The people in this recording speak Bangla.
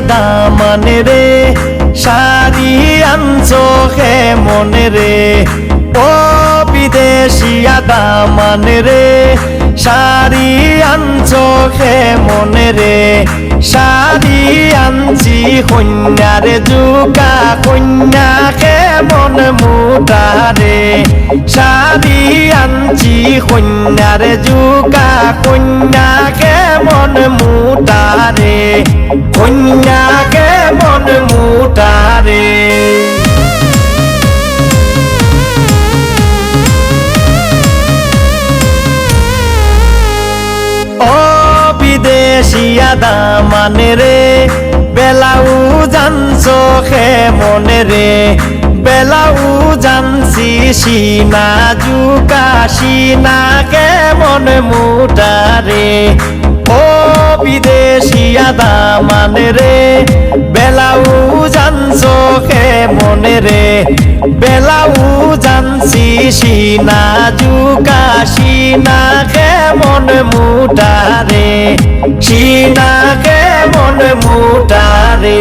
দামান রে শাড়ি আনছো হে মনে রে। ও বিদেশিয়া দামান রে শাড়ি আনছো হে মনে রে। শাড়ি আনছি কন্যারে যুগা কন্যাকে মন মুটারে শাড়ি আনছি কন্যারে যুগা কন্যাকে মন মুটারে কন্যাকে মন মুটারে ও বিদেশিয়া দামান রে, বেলাউ জানছো খে মনে রে। বেলাউ জানছি সিনা জুকা সিনা কে মন মুটারে ও বিদেশিয়া মানে রে? বেলাউ জানছো কে মনে রে। বেলাউ জানছি সিনা জুকা সিনা কে মন মুটারে সিনা কে মন মুটারে